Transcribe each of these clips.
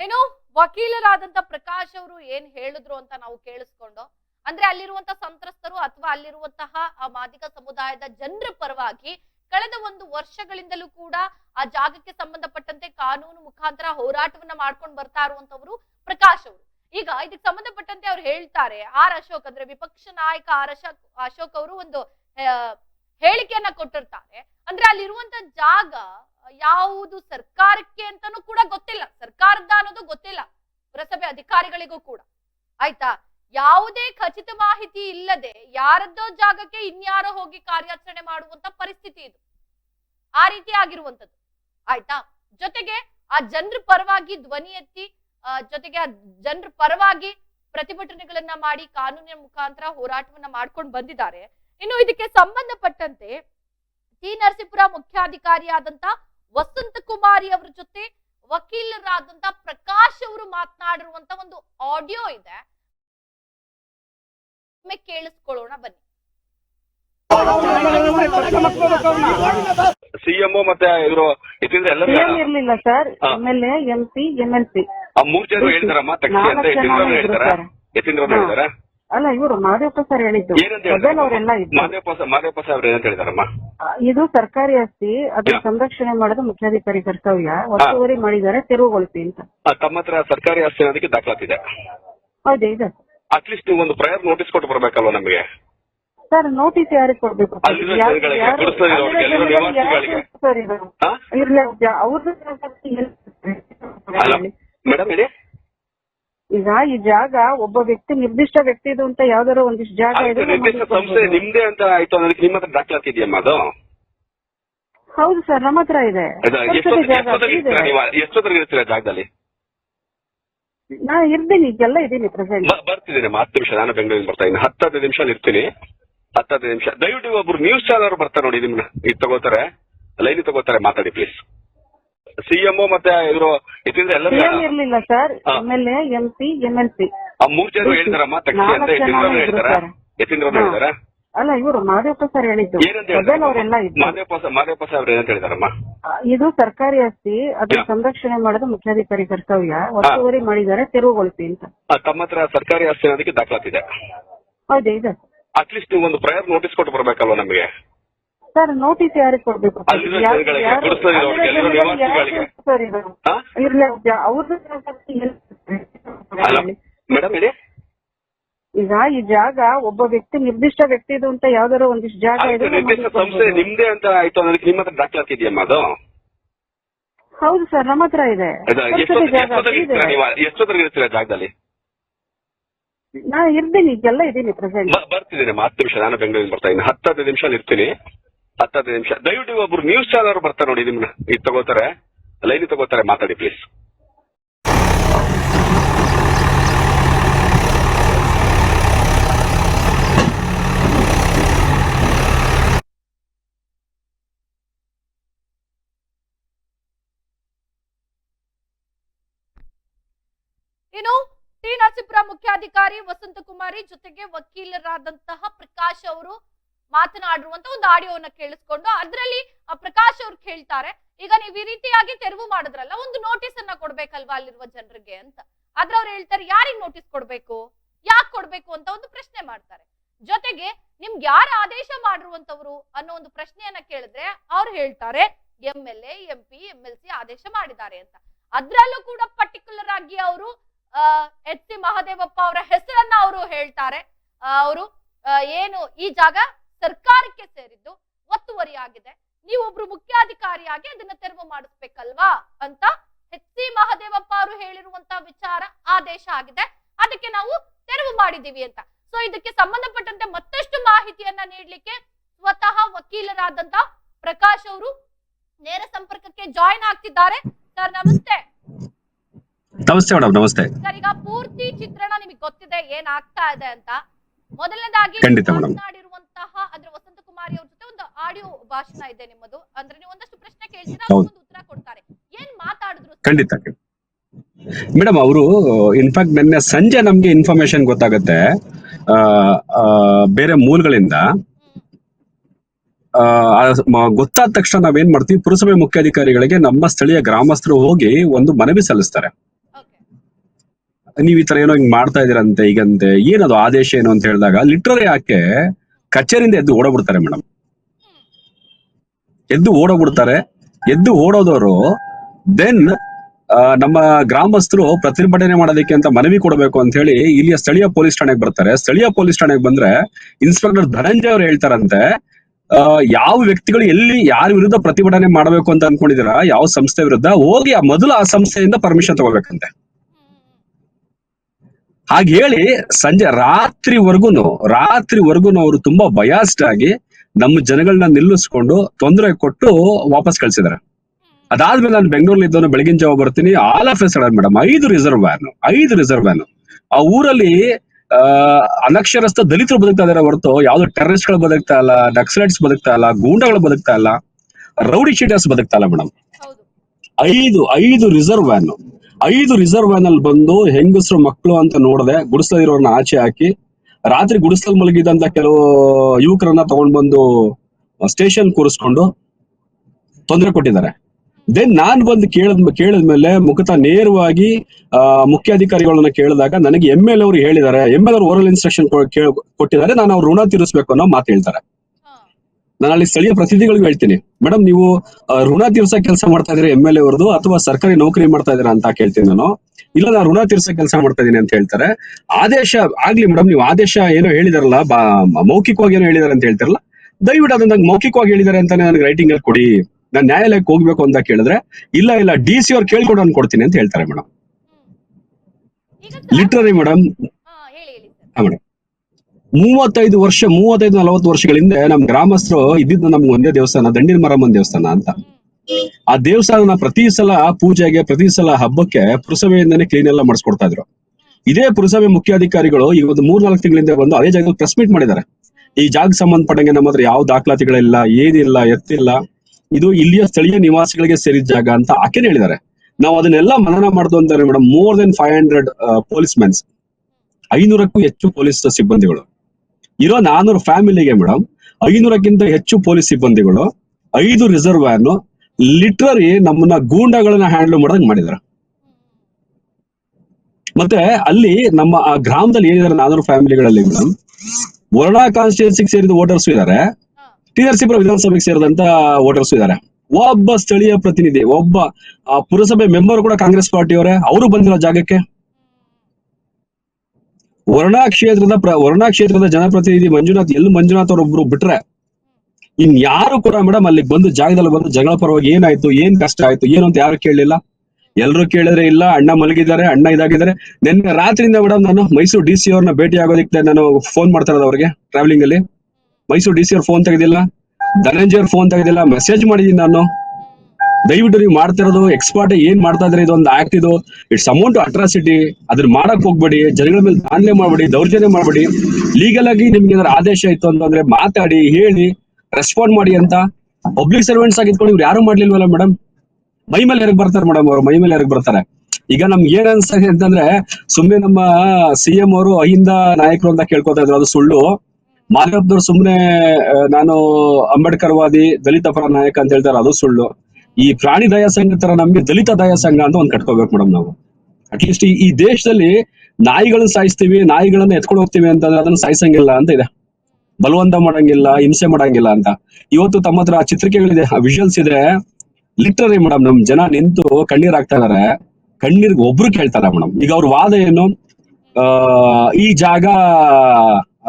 ಏನು ವಕೀಲರಾದಂತ ಪ್ರಕಾಶ್ ಅವರು ಏನ್ ಹೇಳಿದ್ರು ಅಂತ ನಾವು ಕೇಳಿಸ್ಕೊಂಡು, ಅಂದ್ರೆ ಅಲ್ಲಿರುವಂತ ಸಂತ್ರಸ್ತರು ಅಥವಾ ಅಲ್ಲಿರುವಂತಹ ಆ ಮಾದಿಗ ಸಮುದಾಯದ ಜನರ ಪರವಾಗಿ ಕಳೆದ ಒಂದು ವರ್ಷಗಳಿಂದಲೂ ಕೂಡ ಆ ಜಾಗಕ್ಕೆ ಸಂಬಂಧಪಟ್ಟಂತೆ ಕಾನೂನು ಮುಖಾಂತರ ಹೋರಾಟವನ್ನ ಮಾಡ್ಕೊಂಡು ಬರ್ತಾ ಇರುವಂತವರು ಪ್ರಕಾಶ್ ಅವರು. ಈಗ ಇದಕ್ಕೆ ಸಂಬಂಧಪಟ್ಟಂತೆ ಅವ್ರು ಹೇಳ್ತಾರೆ, ಆರ್ ಅಶೋಕ್ ಅಂದ್ರೆ ವಿಪಕ್ಷ ನಾಯಕ ಆರ್ ಅಶೋಕ್ ಅಶೋಕ್ ಅವರು ಒಂದು ಹೇಳಿಕೆಯನ್ನ ಕೊಟ್ಟಿರ್ತಾರೆ. ಅಂದ್ರೆ ಅಲ್ಲಿರುವಂತ ಜಾಗ ಯಾವುದು ಸರ್ಕಾರಕ್ಕೆ ಅಂತಾನೂ ಕೂಡ ಗೊತ್ತಿಲ್ಲ. ಸರ್ಕಾರದ ಅನ್ನೋದು ಗೊತ್ತಿಲ್ಲ. ಪುರಸಭೆ ಅಧಿಕಾರಿಗಳಿಗೂ ಕೂಡ. ಆಯ್ತಾ? ಯಾವುದೇ ಖಚಿತ ಮಾಹಿತಿ ಇಲ್ಲದೆ ಯಾರದ್ದೋ ಜಾಗಕ್ಕೆ ಇನ್ಯಾರೋ ಹೋಗಿ ಕಾರ್ಯಾಚರಣೆ ಮಾಡುವಂತ ಪರಿಸ್ಥಿತಿ ಇದು. ಆ ರೀತಿ ಆಗಿರುವಂತದ್ದು ಆಯ್ತಾ? ಜೊತೆಗೆ ಆ ಜನರ ಪರವಾಗಿ ಧ್ವನಿ ಎತ್ತಿ ಜೊತೆಗೆ ಆ ಜನರ ಪರವಾಗಿ ಪ್ರತಿಭಟನೆಗಳನ್ನ ಮಾಡಿ, ಕಾನೂನಿನ ಮುಖಾಂತರ ಹೋರಾಟವನ್ನ ಮಾಡ್ಕೊಂಡು ಬಂದಿದ್ದಾರೆ. ಇನ್ನು ಇದಕ್ಕೆ ಸಂಬಂಧಪಟ್ಟಂತೆ ಟಿ ನರಸೀಪುರ ಮುಖ್ಯಾಧಿಕಾರಿಯಾದಂತ ವಸಂತ ಕುಮಾರಿ ಅವರ ಜೊತೆ ವಕೀಲರಾದಂತ ಪ್ರಕಾಶ್ ಅವರು ಮಾತನಾಡಿರುವಂತ ಒಂದು ಆಡಿಯೋ ಇದೆ. ಒಮ್ಮೆ ಕೇಳಿಸ್ಕೊಳ್ಳೋಣ ಬನ್ನಿ. ಸಿಎಂಒ ಮತ್ತೆ ಇವರು ಇದ್ರೆ ಎಲ್ಲ ಇರ್ಲಿಲ್ಲ sir? L A P M L C ಮೂರ್ ಜನ ಹೇಳ್ತಾರಮ್ಮ ತಕ್ಷಣ ಅಂತ ಯತೀಂದ್ರ ಹೇಳ್ತಾರ? ಯತೀಂದ್ರ ಹಾ. ಅಲ್ಲ ಇವರು ಮಾದೇವಪ್ಪ ಸರ್ ಹೇಳಿದ್ದು. ಏನಂತ ಮೊದಲು ಅವರೆಲ್ಲ ಇದ್ರು ಮಾದೇವಪ್ಪ ಸ- ಮಾದೇವಪ್ಪ ಸಾಹೇಬ್ರು ಏನಂತ ಹೇಳಿದಾರಮ್ಮ? ಆ, ಇದು ಸರ್ಕಾರಿ ಆಸ್ತಿ ಅದನ್ನ ಸಂರಕ್ಷಣೆ ಮಾಡೋದು ಮುಖ್ಯಾಧಿಕಾರಿ ಕರ್ತವ್ಯ. ಒತ್ತುವರಿ ಮಾಡಿದ್ದಾರೆ ತೆರವುಗೊಳಿಸಿ ಅಂತ. ಆ, ತಮ್ಮ ಹತ್ರ ಸರ್ಕಾರಿ ಆಸ್ತಿ ಅನ್ನೋದಕ್ಕೆ ದಾಖಲಾತಿದೆ. ಹೌದು ಇದೆ. ಅಟ್ಲೀಸ್ಟ್ ನೀವು ಒಂದು ಪ್ರಯರ್ ನೋಟಿಸ್ ಕೊಟ್ಟು ಬರ್ಬೇಕಲ್ವಾ ನಮಗೆ? ಸರ್ ನೋಟಿಸ್ ಯಾರಿಗೆ ಕೊಡ್ಬೇಕು? ಸರ್? ಅಲ್ಲಿರೋ ಯಾರು- ಜನಗಳಿಗೆ, ಯಾರು- ಗುಡಿಸಲಿರೋ ಅಲ್ಲಿರೋ ಕೆಲವು ಜನಗಳಿಗೆ ಯಾರು ಸರ್ ಇದು? ಹಾ? ಇರ್ಲಿ, ಜ- ಅವ್ರದ್ದು ಅಲ್ಲ ಮೇಡಮ್ ಹೇಳಿ ಈಗ ಈ ಜಾಗ ಒಬ್ಬ ವ್ಯಕ್ತಿ ನಿರ್ದಿಷ್ಟ ವ್ಯಕ್ತಿದು ಅಂತ ಯಾವ್ದಾರ ಒಂದಿಷ್ಟು ಜಾಗ ಇದೆ ನಿರ್ದಿಷ್ಟ ನಮಗೆ ಸಂಸ್ಥೆ ನಿಮ್ದೇ ಅಂತ ಆಯ್ತು ಅನ್ನೋದಕ್ಕೆ ನಿಮ್ಮ ಹತ್ರ ದಾಖಲಾತಿ ಇದೆಯಮ್ಮ ಅದು? ಹೌದು ಸರ್ ನಮ್ಮ ಹತ್ರ ಇದೆ. ಅದು ಪುರಸಭೆ ಎಷ್ಟೊತ್ತಿಗೆ ಜಾಗ ಎಷ್ಟೊತ್ತಿಗೆ ಇದೆ. ಇರ್ತೀರಾ ನೀವು? ಎಷ್ಟೊತ್ತಿಗೆ ಇರ್ತೀರಾ ಜಾಗದಲ್ಲಿ? ನಾ ಇರ್ತೀನಿ ಈಗೆಲ್ಲ ಇದೀನಿ ಪ್ರೆಸೆಂಟ್ ಬ- ಬರ್ತಿದ್ದೀನಿ ಅಮ್ಮ, ಹತ್ತು ನಿಮಿಷ ನಾನು ಬೆಂಗಳೂರಿಗೆ ಬರ್ತಾ ಇದ್ದೀನಿ. ಹತ್ತು ಹದಿನೈದು ನಿಮಿಷ ಇರ್ತೀನಿ ಹತ್ತು ಹದಿನೈದು ನಿಮಿಷ. ದಯವಿಟ್ಟು ಒಬ್ರು ನ್ಯೂಸ್ ಚಾನಲ್ ಬರ್ತಾರೆ ನೋಡಿ ನಿಮ್ನ. ಇದು ತಗೋತಾರೆ. ಲೈನ್ ತಗೋತಾರೆ ಮಾತಾಡಿ ಪ್ಲೀಸ್ ಸಿಎಂಒ ಮತ್ತೆ ಇವರು ಇತ್ತಿದ್ರೆ ಎಲ್ಲ ಸಿಎಂ ಇರ್ಲಿಲ್ಲ ಸರ್. ಹಾ. M L A M P M L C ಆ ಮೂರ್ ಜನ ಹೇಳ್ತಾರಮ್ಮ ತಕ್ಷಣ ಅಂತ ನಾಲ್ಕು ಜನ ಹೇಳ್ತಾರ ಇದ್ರು ಹೇಳಿದಾರ? ಸರ್. ಹಾ. ಹೇಳಿದಾರ? ಅಲ್ಲ ಇವರು ಮಾದೇವಪ್ಪ ಸರ್ ಹೇಳಿದ್ದು. ಏನಂತ ಮೊದಲು ಅವರೆಲ್ಲ ಹೇಳಿದಾರೆ ಇದ್ರು ಮಾದೇವಪ್ಪ ಸರ್ ಮಾದೇವಪ್ಪ ಸಾಹೇಬ್ರು ಏನಂತ ಹೇಳಿದಾರಮ್ಮ? ಇದು ಸರ್ಕಾರಿ ಆಸ್ತಿ. ಅದನ್ನ ಹಾ. ಸಂರಕ್ಷಣೆ ಮಾಡೋದು ಮುಖ್ಯಾಧಿಕಾರಿ ಕರ್ತವ್ಯ. ಒತ್ತುವರಿ ಮಾಡಿದ್ದಾರೆ ತೆರವುಗೊಳಿಸಿ ಅಂತ. ಆ, ತಮ್ಮ ಹತ್ರ ಸರ್ಕಾರಿ ಆಸ್ತಿ ಅನ್ನೋದಕ್ಕೆ ದಾಖಲಾತಿದೆ. ಹೌದು ಇದೆ. ಅಟ್ಲೀಸ್ಟ್ ನೀವು ಒಂದು ಪ್ರಯರ್ ನೋಟಿಸ್ ಕೊಟ್ಟು ಬರ್ಬೇಕಲ್ವಾ ನಮಗೆ? ಸರ್ ನೋಟಿಸ್ ಯಾರಿಗೆ ಕೊಡ್ಬೇಕು ಸರ್? ಅಲ್ಲಿರೋ ಯಾರು- ಜನಗಳಿಗೆ, ಯಾರು- ಗುಡಿಸಲಿರೋ ಅಲ್ಲಿರೋ ಕೆಲವು ಜನಗಳಿಗೆ ಯಾರು ನಿವಾಸಿಗಳಿಗೆ. ಸರ್ ಇದು? ಹಾ? ಇರ್ಲಿ, ಜ- ಅವ್ರದ್ದು ಜಾಗಕ್ಕೆ ಏನ್- ಮೇಡಮ್ ಹೇಳಿ ಈಗ ಈ ಜಾಗ ಒಬ್ಬ ವ್ಯಕ್ತಿ ನಿರ್ದಿಷ್ಟ ವ್ಯಕ್ತಿದು ಅಂತ ಯಾವ್ದಾರ ಒಂದಿಷ್ಟು ಜಾಗ ಇದೆ ಸಂಸ್ಥೆ. ನಿಮ್ದೇ ಅಂತ ಆಯ್ತು ಅನ್ನೋದಕ್ಕೆ ನಿಮ್ಮ ಹತ್ರ ದಾಖಲಾತಿ ಇದೆಯಮ್ಮ ಅದು ಹೌದು ಸರ್ ನಮ್ಮ ಹತ್ರ ಇದೆ ಅದು ಪುರಸಭೆ ಎಷ್ಟೊತ್ತಿಗೆ ಜಾಗ ಎಷ್ಟೊತ್ತಿಗೆ ಇದೆ. ಇರ್ತೀರಾ ನೀವು ಎಷ್ಟೊತ್ತಿಗೆ ಇರ್ತೀರಾ ಜಾಗದಲ್ಲಿ ನಾ ಇರ್ತೀನಿ ಈಗೆಲ್ಲ ಇದೀನಿ ಪ್ರೆಸೆಂಟ್ ಬರ್ತಿದ್ದೀನಿ ಹತ್ತು ನಿಮಿಷ ನಾನು ಬೆಂಗಳೂರಿಗೆ ಬರ್ತಾ ಇದ್ದೀನಿ ಹತ್ತು ಹದಿನೈದು ನಿಮಿಷ ಇರ್ತೀನಿ ಹತ್ತು ನಿಮಿಷ. ದಯವಿಟ್ಟು ಒಬ್ರು ನ್ಯೂಸ್ ಚಾನಲ್ ಬರ್ತಾರೆ ನೋಡಿ ನಿಮ್ನ. ಇದು ತಗೋತಾರೆ. ಲೈನ್ ತಗೋತಾರೆ, ಮಾತಾಡಿ ಪ್ಲೀಸ್ ಇನ್ನು ಟಿ ನರಸೀಪುರ ಮುಖ್ಯಾಧಿಕಾರಿ ವಸಂತ ಕುಮಾರಿ ಜೊತೆಗೆ ವಕೀಲರಾದಂತಹ ಪ್ರಕಾಶ್ ಅವರು ಮಾತನಾಡಿರುವಂತ ಒಂದು ಆಡಿಯೋವನ್ನ ಕೇಳಿಸ್ಕೊಂಡು ಅದರಲ್ಲಿ ಪ್ರಕಾಶ್ ಅವ್ರು ಕೇಳ್ತಾರೆ. ಈಗ ನೀವು ಈ ರೀತಿಯಾಗಿ ತೆರವು ಮಾಡಿದ್ರಲ್ಲ, ಒಂದು ನೋಟಿಸ್ ಅನ್ನ ಕೊಡ್ಬೇಕಲ್ವಾ ಅಲ್ಲಿರುವ ಜನರಿಗೆ ಅಂತ. ಆದ್ರೆ ಅವ್ರು ಹೇಳ್ತಾರೆ, ಯಾರಿಗ್ ನೋಟಿಸ್ ಕೊಡ್ಬೇಕು? ಯಾಕೆ ಕೊಡ್ಬೇಕು ಅಂತ ಒಂದು ಪ್ರಶ್ನೆ ಮಾಡ್ತಾರೆ. ಜೊತೆಗೆ ನಿಮ್ಗೆ ಯಾರು ಆದೇಶ ಮಾಡಿರುವಂತವ್ರು ಅನ್ನೋ ಒಂದು ಪ್ರಶ್ನೆಯನ್ನ ಕೇಳಿದ್ರೆ ಅವ್ರು ಹೇಳ್ತಾರೆ M L A M P M L C ಆದೇಶ ಮಾಡಿದ್ದಾರೆ ಅಂತ. ಅದ್ರಲ್ಲೂ ಕೂಡ ಪರ್ಟಿಕ್ಯುಲರ್ ಆಗಿ ಅವರು ಎಚ್ ಸಿ ಮಹಾದೇವಪ್ಪ ಅವರ ಹೆಸರನ್ನ ಅವರು ಹೇಳ್ತಾರೆ. ಅವರು ಏನು ಈ ಜಾಗ ಸರ್ಕಾರಕ್ಕೆ ಸೇರಿದ್ದು ಒತ್ತುವರಿ ಆಗಿದೆ ನೀವೊಬ್ರು ಮುಖ್ಯಾಧಿಕಾರಿಯಾಗಿ ಅದನ್ನ ತೆರವು ಮಾಡಿಸ್ಬೇಕಲ್ವಾ ಅಂತ ಎಚ್ ಸಿ ಮಹದೇವಪ್ಪ ಅವರು ಹೇಳಿರುವಂತ ವಿಚಾರ ಆದೇಶ ಆಗಿದೆ. ಅದಕ್ಕೆ ನಾವು ತೆರವು ಮಾಡಿದೀವಿ ಅಂತ. ಸೊ ಇದಕ್ಕೆ ಸಂಬಂಧಪಟ್ಟಂತೆ ಮತ್ತಷ್ಟು ಮಾಹಿತಿಯನ್ನ ನೀಡಲಿಕ್ಕೆ ಸ್ವತಃ ವಕೀಲರಾದಂತ ಪ್ರಕಾಶ್ ಅವರು ನೇರ ಸಂಪರ್ಕಕ್ಕೆ ಜಾಯಿನ್ ಆಗ್ತಿದ್ದಾರೆ. ಸರ್ ನಮಸ್ತೆ. ನಮಸ್ತೆ ಮೇಡಮ್ ನಮಸ್ತೆ. ಸರ್ ಈಗ ಪೂರ್ತಿ ಚಿತ್ರಣ ನಿಮಗೆ ಗೊತ್ತಿದೆ ಏನ್ ಆಗ್ತಾ ಇದೆ ಅಂತ. ಮೊದಲನೇದಾಗಿ ಖಂಡಿತ madam. ಅಂದ್ರೆ ವಸಂತ ಕುಮಾರಿ ಅವ್ರ ಜೊತೆ ಒಂದು ಆಡಿಯೋ ಭಾಷಣ ಇದೆ ನಿಮ್ಮದು ಅಂದ್ರೆ ನೀವು ಒಂದಷ್ಟು ಪ್ರಶ್ನೆ ಕೇಳ್ತೀರಾ. ಒಂದು ಉತ್ತರ ಕೊಡ್ತಾರೆ ಏನ್ ಮಾತಾಡಿದ್ರು ಖಂಡಿತ ಮೇಡಮ್ ಅವರು ಇನ್ಫ್ಯಾಕ್ಟ್ ನಿನ್ನೆ ಸಂಜೆ ನಮ್ಗೆ ಇನ್ಫಾರ್ಮೇಶನ್ ಗೊತ್ತಾಗುತ್ತೆ ಬೇರೆ ಮೂಲಗಳಿಂದ ಗೊತ್ತಾದ ತಕ್ಷಣ ನಾವೇನ್ ಮಾಡ್ತೀವಿ ಪುರಸಭೆ ಮುಖ್ಯಾಧಿಕಾರಿಗಳಿಗೆ ನಮ್ಮ ಸ್ಥಳೀಯ ಗ್ರಾಮಸ್ಥರು ಹೋಗಿ ಒಂದು ಮನವಿ ಸಲ್ಲಿಸ್ತಾರೆ. ನೀವ್ ಈ ತರ ಏನೋ ಹಿಂಗ್ ಮಾಡ್ತಾ ಇದೀರಂತೆ ಈಗಂತೆ ಏನದು ಆದೇಶ ಏನು ಅಂತ ಹೇಳಿದಾಗ ಲಿಟ್ರಲಿ ಯಾಕೆ ಕಚೇರಿಯಿಂದ ಎದ್ದು ಓಡೋಗ್ಬಿಡ್ತಾರೆ ಮೇಡಮ್. ಎದ್ದು ಓಡೋಗ್ಬಿಡ್ತಾರೆ, ಎದ್ದು ಓಡೋದವರು ದೆನ್ ನಮ್ಮ ಗ್ರಾಮಸ್ಥರು ಪ್ರತಿಭಟನೆ ಮಾಡೋದಕ್ಕೆ ಅಂತ ಮನವಿ ಕೊಡಬೇಕು ಅಂತ ಹೇಳಿ ಇಲ್ಲಿಯ ಸ್ಥಳೀಯ ಪೊಲೀಸ್ ಠಾಣೆಗೆ ಬರ್ತಾರೆ. ಸ್ಥಳೀಯ ಪೊಲೀಸ್ ಠಾಣೆಗೆ ಬಂದ್ರೆ ಇನ್ಸ್ಪೆಕ್ಟರ್ ಧನಂಜಯ ಅವ್ರು ಹೇಳ್ತಾರಂತೆ ಯಾವ ವ್ಯಕ್ತಿಗಳು ಎಲ್ಲಿ ಯಾರ ವಿರುದ್ಧ ಪ್ರತಿಭಟನೆ ಮಾಡಬೇಕು ಅಂತ ಅನ್ಕೊಂಡಿದ್ದೀರಾ, ಯಾವ ಸಂಸ್ಥೆ ವಿರುದ್ಧ, ಹೋಗಿ ಆ ಮೊದಲು ಆ ಸಂಸ್ಥೆಯಿಂದ ಪರ್ಮಿಷನ್ ತಗೋಬೇಕಂತೆ ಹಾಗೆ ಹೇಳಿ ಸಂಜೆ ರಾತ್ರಿವರೆಗೂ ರಾತ್ರಿವರೆಗೂ ಅವರು ತುಂಬಾ ಬಯಾಸ್ಡ್ ಆಗಿ ನಮ್ಮ ಜನಗಳನ್ನ ನಿಲ್ಲಿಸ್ಕೊಂಡು ತೊಂದರೆ ಕೊಟ್ಟು ವಾಪಸ್ ಕಳ್ಸಿದಾರೆ. ಅದಾದ್ಮೇಲೆ ನಾನು ಬೆಂಗಳೂರಲ್ಲಿ ಇದ್ದವನು ಬೆಳಗಿನ ಜಾವ ಬರ್ತೀನಿ ಆಲ್ ಆಫ್ ಎಸ್ ಮೇಡಮ್ ಐದು ರಿಸರ್ವ್ ವ್ಯಾನ್ ಐದು ರಿಸರ್ವ್ ವ್ಯಾನ್ ಆ ಊರಲ್ಲಿ ಅನಕ್ಷರಸ್ಥ ದಲಿತರು ಬದುಕ್ತಾ ಇದಾರೆ ಹೊರತು ಯಾವ್ದು ಟೆರರಿಸ್ಟ್ಗಳು ಬದುಕ್ತಾ ಇಲ್ಲ ನಕ್ಸಲೈಟ್ಸ್ ಬದುಕ್ತಾ ಇಲ್ಲ ಗೂಂಡಗಳು ಬದುಕ್ತಾ ಇಲ್ಲ ರೌಡಿ ಶೀಟರ್ಸ್ ಬದುಕ್ತಾ ಇಲ್ಲ ಮೇಡಮ್. ಐದು ಐದು ರಿಸರ್ವ್ ವ್ಯಾನ್ ಐದು ರಿಸರ್ವ್ ಬಂದು ಹೆಂಗಸರು ಮಕ್ಕಳು ಅಂತ ನೋಡದೆ ಗುಡಿಸ್ಲಿರೋರ್ನ ಆಚೆ ಹಾಕಿ, ರಾತ್ರಿ ಗುಡಿಸಲ್ ಮಲಗಿದಂತ ಕೆಲವು ಯುವಕರನ್ನ ತಗೊಂಡ್ ಬಂದು ಸ್ಟೇಷನ್ ಕೂರಿಸ್ಕೊಂಡು ತೊಂದರೆ ಕೊಟ್ಟಿದ್ದಾರೆ. ದೆನ್ ನಾನ್ ಬಂದು ಕೇಳದ್ ಕೇಳಿದ್ಮೇಲೆ ಮುಖತ ನೇರವಾಗಿ ಮುಖ್ಯಾಧಿಕಾರಿಗಳನ್ನ ಕೇಳಿದಾಗ ನನಗೆ ಎಂ ಎಲ್ ಅವರು ಹೇಳಿದ್ದಾರೆ. ಎಂ ಎಲ್ ಅವರು ಓರಲ್ ಇನ್ಸ್ಟ್ರಕ್ಷನ್ ಕೊಟ್ಟಿದ್ದಾರೆ. ನಾನು ಅವ್ರು ಋಣ ತೀರಿಸಬೇಕು ಅನ್ನೋ ಮಾತು ಹೇಳ್ತಾರೆ. ನಾನು ಅಲ್ಲಿ ಸ್ಥಳೀಯ ಪ್ರತಿನಿಧಿಗಳಿಗೆ ಹೇಳ್ತೀನಿ ಮೇಡಮ್ ನೀವು ಋಣ ತೀರ್ಸ ಕೆಲಸ ಮಾಡ್ತಾ ಇದ್ರೆ ಎಂ ಎಲ್ ಎ ಅವ್ರದ್ದು ಅಥವಾ ಸರ್ಕಾರಿ ನೌಕರಿ ಮಾಡ್ತಾ ಇದ್ದೀರಾ ಅಂತ ಕೇಳ್ತೀನಿ ನಾನು. ಇಲ್ಲ ನಾನು ಋಣ ತೀರ್ಸ ಕೆಲಸ ಮಾಡ್ತಾ ಇದ್ದೀನಿ ಅಂತ ಹೇಳ್ತಾರೆ. ಆದೇಶ ಆಗ್ಲಿ ಮೇಡಮ್ ನೀವು ಆದೇಶ ಏನೋ ಹೇಳಿದಾರಲ್ಲ ಮೌಖಿಕವಾಗಿ ಏನೋ ಹೇಳಿದಾರೆ ಅಂತ ಹೇಳ್ತಾರಲ್ಲ ದಯವಿಟ್ಟು ಅದನ್ನ ನಂಗೆ ಮೌಖಿಕವಾಗಿ ಹೇಳಿದಾರೆ ಅಂತಾನೆ ನನಗೆ ರೈಟಿಂಗ್ ಅಲ್ಲಿ ಕೊಡಿ. ನಾನು ನ್ಯಾಯಾಲಯಕ್ಕೆ ಹೋಗ್ಬೇಕು ಅಂತ ಕೇಳಿದ್ರೆ ಇಲ್ಲ ಇಲ್ಲ ಡಿ ಸಿ ಅವ್ರು ಕೇಳ್ಕೊಂಡು ನಾನು ಕೊಡ್ತೀನಿ ಅಂತ ಹೇಳ್ತಾರೆ ಮೇಡಮ್ ಲಿಟ್ರರಿ ಮೇಡಮ್ ಹಾ ಮೇಡಮ್ ಮೂವತ್ತೈದು ವರ್ಷ, ಮೂವತ್ತೈದು, ನಲವತ್ತು ವರ್ಷಗಳ ಹಿಂದೆ ನಮ್ ಗ್ರಾಮಸ್ಥರು ಇದ್ದಿದ್ದು ನಮ್ಗೆ ಒಂದೇ ದೇವಸ್ಥಾನ, ದಂಡಿನ ಮರಮ್ಮನ್ ದೇವಸ್ಥಾನ ಅಂತ. ಆ ದೇವಸ್ಥಾನನ ಪ್ರತಿ ಸಲ ಪೂಜೆಗೆ, ಪ್ರತಿ ಸಲ ಹಬ್ಬಕ್ಕೆ ಪುರಸಭೆಯಿಂದನೇ ಕ್ಲೀನ್ ಎಲ್ಲ ಮಾಡಿಸ್ಕೊಡ್ತಾ ಇದ್ರು. ಇದೇ ಪುರಸಭೆ ಮುಖ್ಯಾಧಿಕಾರಿಗಳು ಈಗ ಒಂದು ಮೂರ್ನಾಲ್ಕು ತಿಂಗಳಿಂದ ಬಂದು ಅದೇ ಜಾಗದಲ್ಲಿ ಪ್ರೆಸ್ ಮೀಟ್ ಮಾಡಿದ್ದಾರೆ. ಈ ಜಾಗ ಸಂಬಂಧಪಟ್ಟಂಗೆ ನಮ್ಮ ಹತ್ರ ಯಾವ ದಾಖಲಾತಿಗಳಿಲ್ಲ, ಏನಿಲ್ಲ, ಎತ್ತಿಲ್ಲ. ಇದು ಇಲ್ಲಿಯ ಸ್ಥಳೀಯ ನಿವಾಸಿಗಳಿಗೆ ಸೇರಿದ ಜಾಗ ಅಂತ ಆಕೆನೇ ಹೇಳಿದ್ದಾರೆ. ನಾವು ಅದನ್ನೆಲ್ಲ ಮನನ ಮಾಡ್ದು ಅಂತಾರೆ madam more than five hundred police mens ಐನೂರಕ್ಕೂ ಹೆಚ್ಚು ಪೊಲೀಸ್ ಸಿಬ್ಬಂದಿಗಳು. ಇರೋ ನಾನೂರು ಫ್ಯಾಮಿಲಿಗೆ ಮೇಡಮ್, ಐನೂರಕ್ಕಿಂತ ಹೆಚ್ಚು ಪೊಲೀಸ್ ಸಿಬ್ಬಂದಿಗಳು, ಐದು ರಿಸರ್ವ್ ವ್ಯಾನ್, ಲಿಟ್ರರಿ ನಮ್ಮನ್ನ ಗೂಂಡಗಳನ್ನ ಹ್ಯಾಂಡಲ್ ಮಾಡೋದಂಗ್ ಮಾಡಿದಾರೆ. ಮತ್ತೆ ಅಲ್ಲಿ ನಮ್ಮ ಆ ಗ್ರಾಮದಲ್ಲಿ ಏನಿದ್ದಾರೆ ನಾನೂರು ಫ್ಯಾಮಿಲಿಗಳಲ್ಲಿ ಮೇಡಮ್, ವರ್ಣಾ ಕಾನ್ಸ್ಟಿಟ್ಯೂನ್ಸಿಗೆ ಸೇರಿದ ವೋಟರ್ಸ್ ಇದ್ದಾರೆ ಟಿ ಆರ್ ಸಿ ವಿಧಾನಸಭೆಗೆ ಸೇರಿದಂತ ವೋಟರ್ಸ್ ಇದ್ದಾರೆ ಒಬ್ಬ ಸ್ಥಳೀಯ ಪ್ರತಿನಿಧಿ, ಒಬ್ಬ ಪುರಸಭೆ ಮೆಂಬರ್ ಕೂಡ ಕಾಂಗ್ರೆಸ್ ಪಾರ್ಟಿಯವರೇ, ಅವರು ಬಂದಿರೋ ಜಾಗಕ್ಕೆ. ವರ್ಣಾ ಕ್ಷೇತ್ರದ ಪ್ರ- ವರ್ಣಾ ಕ್ಷೇತ್ರದ ಜನಪ್ರತಿನಿಧಿ ಮಂಜುನಾಥ್ ಎಲ್ ಮಂಜುನಾಥ್ ಅವರೊಬ್ರು ಬಿಟ್ರೆ ಇನ್ ಯಾರು ಕೂಡ ಮೇಡಮ್ ಅಲ್ಲಿ ಬಂದು ಜಾಗದಲ್ಲಿ ಬಂದು ಜಗಳ ಪರವಾಗಿ ಏನಾಯ್ತು, ಏನ್ ಕಷ್ಟ ಆಯ್ತು, ಏನು ಅಂತ ಯಾರು ಕೇಳಲಿಲ್ಲ. ಎಲ್ಲರೂ ಕೇಳಿದ್ರೆ ಇಲ್ಲ, ಅಣ್ಣ ಮಲಗಿದ್ದಾರೆ, ಅಣ್ಣ ಇದಾಗಿದ್ದಾರೆ. ನಿನ್ನೆ ರಾತ್ರಿಯಿಂದ ಮೇಡಮ್ ನಾನು ಮೈಸೂರು ಡಿ ಸಿ ಅವ್ರನ್ನ ಭೇಟಿ ಆಗೋದಕ್ಕೆ ನಾನು ಫೋನ್ ಮಾಡ್ತಾ ಇರೋದು ಅವ್ರಿಗೆ ಟ್ರಾವೆಲಿಂಗ್ ಅಲ್ಲಿ. ಮೈಸೂರು ಡಿ ಸಿ ಅವ್ರ ಫೋನ್ ತೆಗೆದಿಲ್ಲ, ಧನಂಜಯ ಅವ್ರ ಫೋನ್ ತೆಗೆದಿಲ್ಲ ಮೆಸೇಜ್ ಮಾಡಿದೀನಿ ನಾನು. ದಯವಿಟ್ಟು ನೀವು ಮಾಡ್ತಾ ಇರೋದು ಎಕ್ಸ್ಪರ್ಟ್ ಏನ್ ಮಾಡ್ತಾ ಇದ್ರೆ ಇದೊಂದು ಆಕ್ಟ್ ಇದು. ಇಟ್ಸ್ ಅಮೌಂಟ್ ಅಟ್ರಾಸಿಟಿ ಅದನ್ನ ಮಾಡಕ್ ಹೋಗ್ಬೇಡಿ, ಜನಗಳ ಮೇಲೆ ದಾನ್ಲೆ ಮಾಡ್ಬೇಡಿ, ದೌರ್ಜನ್ಯ ಮಾಡ್ಬೇಡಿ. ಲೀಗಲ್ ಆಗಿ ನಿಮ್ಗೆ ಏನಾದ್ರು ಆದೇಶ ಇತ್ತು ಅಂತಂದ್ರೆ ಮಾತಾಡಿ, ಹೇಳಿ ರೆಸ್ಪಾಂಡ್ ಮಾಡಿ ಅಂತ ಪಬ್ಲಿಕ್ ಸರ್ವೆಂಟ್ಸ್ ಆಗಿದ್ಕೊಂಡು ಇವ್ರು ಯಾರು ಮಾಡ್ಲಿಲ್ವಲ್ಲ ಮೇಡಮ್ ಮೈ ಮೇಲೆ ಯಾರಿಗೆ ಬರ್ತಾರೆ ಮೇಡಮ್ ಅವ್ರು? ಮೈ ಮೇಲೆ ಯಾರಿಗೆ ಬರ್ತಾರೆ? ಈಗ ನಮ್ಗೆ ಏನ್ ಅನ್ಸ್ತದೆ ಅಂತಂದ್ರೆ, ಸುಮ್ನೆ ನಮ್ಮ ಸಿ ಎಂ ಅವರು ಅಹಿಂದ ನಾಯಕರು ಅಂತ ಕೇಳ್ಕೊತಾ ಇದ್ರು. ಅದು ಸುಳ್ಳು. ಮಾಧವ್ದವ್ರು ಸುಮ್ನೆ ನಾನು ಅಂಬೇಡ್ಕರ್ ವಾದಿ ದಲಿತ ಪರ ನಾಯಕ ಅಂತ ಹೇಳ್ತಾರೆ, ಅದು ಸುಳ್ಳು. ಈ ಪ್ರಾಣಿ ದಯಾ ಸಂಘ ತರ ನಮ್ಗೆ ದಲಿತ ದಯಾ ಸಂಘ ಅಂತ ಒಂದ್ ಕಟ್ಕೋಬೇಕು ಮೇಡಮ್ ನಾವು. ಅಟ್ಲೀಸ್ಟ್ ಈ ದೇಶದಲ್ಲಿ ನಾಯಿಗಳನ್ನ ಸಾಯಿಸ್ತೀವಿ, ನಾಯಿಗಳನ್ನ ಎತ್ಕೊಂಡು ಹೋಗ್ತೀವಿ ಅಂತಂದ್ರೆ ಅದನ್ನ ಸಾಯಿಸಂಗಿಲ್ಲ ಅಂತ ಇದೆ. ಬಲವಂತ ಮಾಡಂಗಿಲ್ಲ, ಹಿಂಸೆ ಮಾಡಂಗಿಲ್ಲ ಅಂತ. ಇವತ್ತು ತಮ್ಮ ಹತ್ರ ಚಿತ್ರಿಕೆಗಳಿದೆ ವಿಜುವಲ್ಸ್ ಇದೆ. ಲಿಟ್ರರಿ ಮೇಡಮ್, ನಮ್ ಜನ ನಿಂತು ಕಣ್ಣೀರ್ ಹಾಕ್ತಾ ಇದಾರೆ. ಕಣ್ಣೀರ್ಗೆ ಒಬ್ರು ಕೇಳ್ತಾರ ಮೇಡಮ್. ಈಗ ಅವ್ರ ವಾದ ಏನು? ಆ, ಈ ಜಾಗ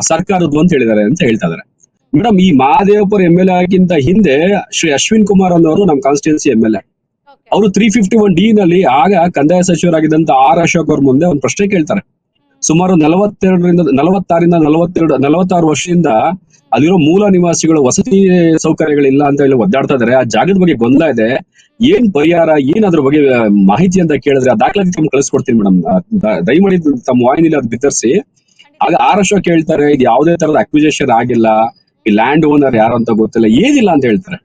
ಸರ್ಕಾರದ್ದು ಅಂತ ಹೇಳಿದಾರೆ ಅಂತ ಹೇಳ್ತಾ ಇದಾರೆ. ಮೇಡಮ್ ಈ ಮಹಾದೇವಪುರ ಎಂ ಎಲ್ ಆಗಿಂತ ಹಿಂದೆ ಶ್ರೀ ಅಶ್ವಿನ್ ಕುಮಾರ್ ಅನ್ನೋರು ನಮ್ ಕಾನ್ಸ್ಟಿಟ್ಯೂನ್ಸಿ ಎಂ ಎಲ್ ಎ ಅವರು ತ್ರೀ ಫಿಫ್ಟಿ ಒನ್ ಡಿ ನಲ್ಲಿ ಆಗ ಕಂದಾಯ ಸಚಿವರಾಗಿದ್ದಂತ ಆರ್ ಅಶೋಕ್ ಅವ್ರ ಮುಂದೆ ಒಂದು ಪ್ರಶ್ನೆ ಕೇಳ್ತಾರೆ. ಸುಮಾರು ನಲವತ್ತೆರಡರಿಂದ ನಲವತ್ತಾರಿಂದ ನಲವತ್ತೆರಡು ನಲವತ್ತಾರು ವರ್ಷದಿಂದ ಅಲ್ಲಿರೋ ಮೂಲ ನಿವಾಸಿಗಳು ವಸತಿ ಸೌಕರ್ಯಗಳಿಲ್ಲ ಅಂತ ಹೇಳಿ ಒದ್ದಾಡ್ತಾ ಇದಾರೆ. ಆ ಜಾಗದ ಬಗ್ಗೆ ಗೊಂದಲ ಇದೆ. ಏನ್ ಪರಿಹಾರ ಏನ್ ಅದ್ರ ಬಗ್ಗೆ ಮಾಹಿತಿ ಅಂತ ಕೇಳಿದ್ರೆ ಆ ದಾಖಲಾತಿ ತಮ್ಮ ಕಳಿಸ್ಕೊಡ್ತೀನಿ ಮೇಡಮ್. ದಯಮಾಡಿ ತಮ್ಮ ವಾಹಿನಿಲಿ ಅದ್ ಬಿತ್ತರಿಸಿ. ಆಗ ಆರ್ ಅಶೋಕ್ ಹೇಳ್ತಾರೆ ಇದು ಯಾವುದೇ ತರದ ಅಕ್ವಿಜೇಷನ್ ಆಗಿಲ್ಲ. ಈ ಲ್ಯಾಂಡ್ ಓನರ್ ಯಾರು ಅಂತ ಗೊತ್ತಿಲ್ಲ. ಏನಿಲ್ಲ ಅಂತ ಹೇಳ್ತಾರೆ.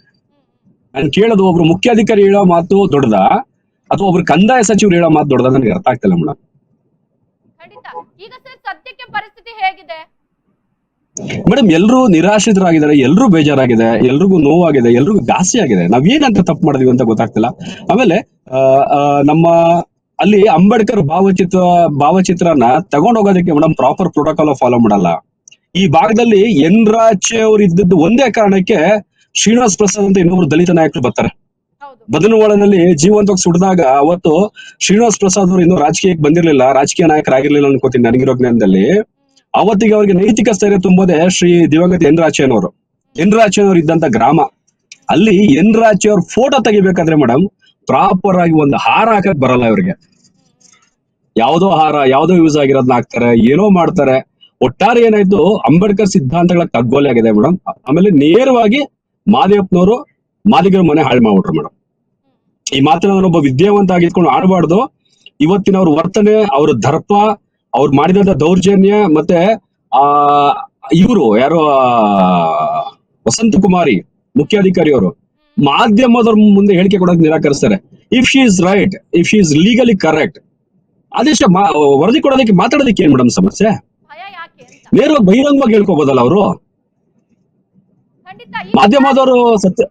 ನಾನು ಕೇಳೋದು ಒಬ್ರು ಮುಖ್ಯಾಧಿಕಾರಿ ಹೇಳೋ ಮಾತು ದೊಡ್ಡದ? ಅಥವಾ ಒಬ್ರು ಕಂದಾಯ ಸಚಿವರು ಹೇಳೋ ಮಾತು ದೊಡ್ಡದ? ನನಗೆ ಅರ್ಥ ಆಗ್ತಿಲ್ಲ ಮೇಡಮ್ ಖಂಡಿತ. ಈಗ ಸರ್ ಸದ್ಯಕ್ಕೆ ಪರಿಸ್ಥಿತಿ ಹೇಗಿದೆ? ಮೇಡಮ್ ಎಲ್ಲರೂ ನಿರಾಶ್ರಿತರಾಗಿದ್ದಾರೆ ಎಲ್ಲರೂ ಬೇಜಾರಾಗಿದೆ ಎಲ್ರಿಗೂ ನೋವಾಗಿದೆ ಎಲ್ರಿಗೂ ಘಾಸಿ ಆಗಿದೆ ನಾವ್ ಏನಂತ ತಪ್ಪು ಮಾಡಿದ್ವಿ ಅಂತ ಗೊತ್ತಾಗ್ತಿಲ್ಲ. ಆಮೇಲೆ ನಮ್ಮ ಅಲ್ಲಿ ಅಂಬೇಡ್ಕರ್ ಭಾವಚಿತ್ರ ಭಾವಚಿತ್ರನ ತಗೊಂಡೋಗೋದಕ್ಕೆ ಮೇಡಮ್ ಪ್ರಾಪರ್ ಪ್ರೋಟೋಕಾಲ್ ಫಾಲೋ ಮಾಡಲ್ಲ. ಈ ಭಾಗದಲ್ಲಿ ಎನ್ ರಾಜ್ ಅವ್ರು ಇದ್ದದ್ದು ಒಂದೇ ಕಾರಣಕ್ಕೆ ಶ್ರೀನಿವಾಸ್ ಪ್ರಸಾದ್ ಅಂತ ಇನ್ನೊಬ್ರು ದಲಿತ ನಾಯಕರು ಬರ್ತಾರೆ. ಬದನವಾಳನಲ್ಲಿ ಜೀವಂತವಾಗಿ ಸುಡಿದಾಗ ಅವತ್ತು ಶ್ರೀನಿವಾಸ್ ಪ್ರಸಾದ್ ಅವರು ಇನ್ನೂ ರಾಜಕೀಯಕ್ಕೆ ಬಂದಿರಲಿಲ್ಲ ರಾಜಕೀಯ ನಾಯಕರಾಗಿರ್ಲಿಲ್ಲ ಅನ್ಕೋತೀನಿ ನನಗಿರೋ ಜ್ಞಾನದಲ್ಲಿ. ಅವತ್ತಿಗೆ ಅವರಿಗೆ ನೈತಿಕ ಸ್ಥೈರ್ಯ ತುಂಬೋದೆ ಶ್ರೀ ದಿವಂಗತ ಎನ್ ರಾಚಯ್ಯನವರು ಎನ್ ರಾಚಯ್ಯನವರು ಇದ್ದಂತ ಗ್ರಾಮ. ಅಲ್ಲಿ ಎನ್ ರಾಚಯ್ಯ ಅವ್ರ ಫೋಟೋ ತೆಗಿಬೇಕಾದ್ರೆ ಮೇಡಮ್ ಪ್ರಾಪರ್ ಆಗಿ ಒಂದು ಹಾರ ಹಾಕಕ್ ಬರಲ್ಲ ಇವ್ರಿಗೆ. ಯಾವ್ದೋ ಹಾರ ಯಾವ್ದೋ ಯೂಸ್ ಆಗಿರೋದನ್ನ ಹಾಕ್ತಾರೆ ಏನೋ ಮಾಡ್ತಾರೆ. ಒಟ್ಟಾರೆ ಏನಾಯ್ತು? ಅಂಬೇಡ್ಕರ್ ಸಿದ್ಧಾಂತಗಳ ಕಗ್ಗೋಲೆ ಆಗಿದೆ ಮೇಡಮ್ ಆಮೇಲೆ ನೇರವಾಗಿ ಮಾದೇವಪ್ಪನವರು ಮಾದಿಗರ ಮನೆ ಹಾಳು ಮಾಡ್ಬಿಟ್ರು ಮೇಡಮ್ ಈ ಮಾತನ್ನ ಒಬ್ಬ ವಿದ್ಯಾವಂತ ಆಗಿದ್ಕೊಂಡು ಆಡಬಾರ್ದು. ಇವತ್ತಿನ ಅವ್ರ ವರ್ತನೆ, ಅವ್ರ ದರ್ಪ, ಅವ್ರು ಮಾಡಿದಂತ ದೌರ್ಜನ್ಯ ಮತ್ತೆ, ಆ, ಇವರು ಯಾರು ವಸಂತ ಕುಮಾರಿ ಮುಖ್ಯಾಧಿಕಾರಿ ಅವರು ಮಾಧ್ಯಮದವ್ರ ಮುಂದೆ ಹೇಳಿಕೆ ಕೊಡೋಕೆ ನಿರಾಕರಿಸ್ತಾರೆ. If she is right if she is legally correct ಆದೇಶ ವರದಿ ಕೊಡೋದಕ್ಕೆ ಮಾತಾಡೋದಕ್ಕೆ ಏನ್ ಮೇಡಮ್ ಸಮಸ್ಯೆ? ನೇರವಾಗಿ ಬಹಿರಂಗವಾಗಿ ಹೇಳ್ಕೋಬೋದಲ್ಲ ಅವರು? ಮಾಧ್ಯಮದವರು ಸತ್ಯ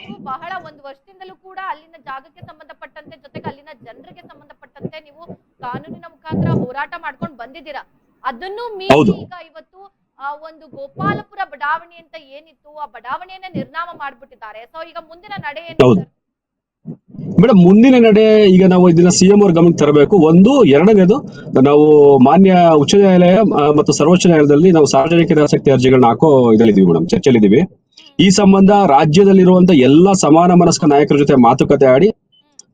ನೀವು ಬಹಳ ಒಂದು ವರ್ಷದಿಂದಲೂ ಕೂಡ ಅಲ್ಲಿನ ಜಾಗಕ್ಕೆ ಸಂಬಂಧಪಟ್ಟಂತೆ ಜೊತೆಗೆ ಅಲ್ಲಿನ ಜನರಿಗೆ ಸಂಬಂಧಪಟ್ಟಂತೆ ನೀವು ಕಾನೂನಿನ ಮುಖಾಂತರ ಹೋರಾಟ ಮಾಡ್ಕೊಂಡು ಬಂದಿದ್ದೀರಾ? ಅದನ್ನು ಮೀರಿ ಈಗ ಇವತ್ತು ಆ ಒಂದು ಗೋಪಾಲಪುರ ಬಡಾವಣೆ ಅಂತ ಏನಿತ್ತು ಆ ಬಡಾವಣೆಯನ್ನ ನಿರ್ನಾಮ ಮಾಡ್ಬಿಟ್ಟಿದ್ದಾರೆ. ಸೊ ಈಗ ಮುಂದಿನ ನಡೆ ಏನು? ಮೇಡಮ್ ಮುಂದಿನ ನಡೆ ಈಗ ನಾವು ಇದನ್ನ ಸಿಎಂ ಅವ್ರ ಗಮನಕ್ಕೆ ತರಬೇಕು. ಒಂದು ಎರಡನೇದು ನಾವು ಮಾನ್ಯ ಉಚ್ಚ ನ್ಯಾಯಾಲಯ ಮತ್ತು ಸರ್ವೋಚ್ಚ ನ್ಯಾಯಾಲಯದಲ್ಲಿ ನಾವು ಸಾರ್ವಜನಿಕ ಆಸಕ್ತಿ ಅರ್ಜಿಗಳನ್ನ ಹಾಕೋ ಇದಲ್ಲಿದ್ದೀವಿ ಮೇಡಮ್ ಚರ್ಚೆಲಿದ್ದೀವಿ ಈ ಸಂಬಂಧ ರಾಜ್ಯದಲ್ಲಿರುವಂತಹ ಎಲ್ಲ ಸಮಾನ ಮನಸ್ಕ ನಾಯಕರ ಜೊತೆ ಮಾತುಕತೆ ಆಡಿ